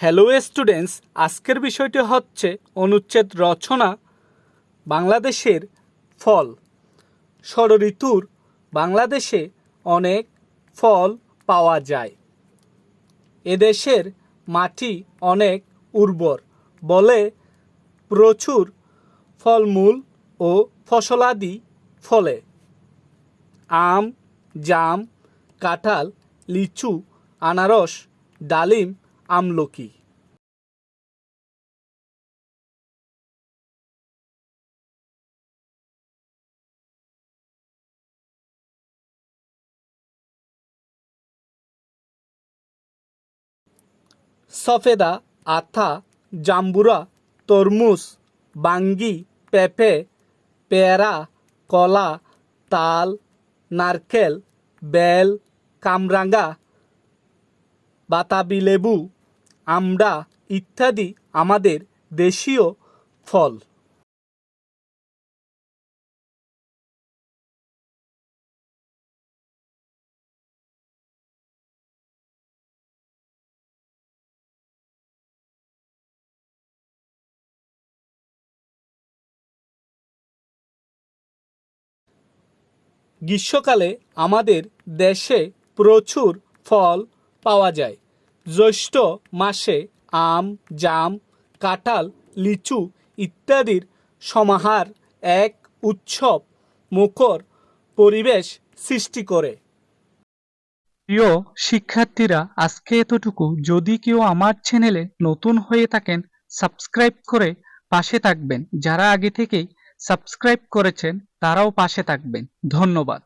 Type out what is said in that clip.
Hello students আজকের বিষয়টি হচ্ছে অনুচ্ছেদ রচনা বাংলাদেশের ফল। ষড়ঋতুর বাংলাদেশে অনেক ফল পাওয়া যায়। এদেশের মাটি অনেক উর্বর বলে প্রচুর ফলমূল ও ফসলাদি ফলে। আম, জাম, কাঁঠাল, লিচু, আনারস, ডালিম আমলকি। সফেদা, আথা, জাম্বুরা, তরমুজ, বাঙ্গি, পেঁপে, পেয়ারা, কলা, তাল, নারকেল, বেল, কামরাঙ্গা, বাতাবি লেবু আমড়া ইত্যাদি আমাদের দেশীয় ফল। গ্রীষ্মকালে আমাদের দেশে প্রচুর ফল পাওয়া যায়। জ্যৈষ্ঠ মাসে আম, জাম, কাঁঠাল, লিচু ইত্যাদির সমাহার এক উৎসব মুখর পরিবেশ সৃষ্টি করে। প্রিয় শিক্ষার্থীরা, আজকে এতটুকু। যদি কেউ আমার চ্যানেলে নতুন হয়ে থাকেন, সাবস্ক্রাইব করে পাশে থাকবেন। যারা আগে থেকেই সাবস্ক্রাইব করেছেন, তারাও পাশে থাকবেন। ধন্যবাদ।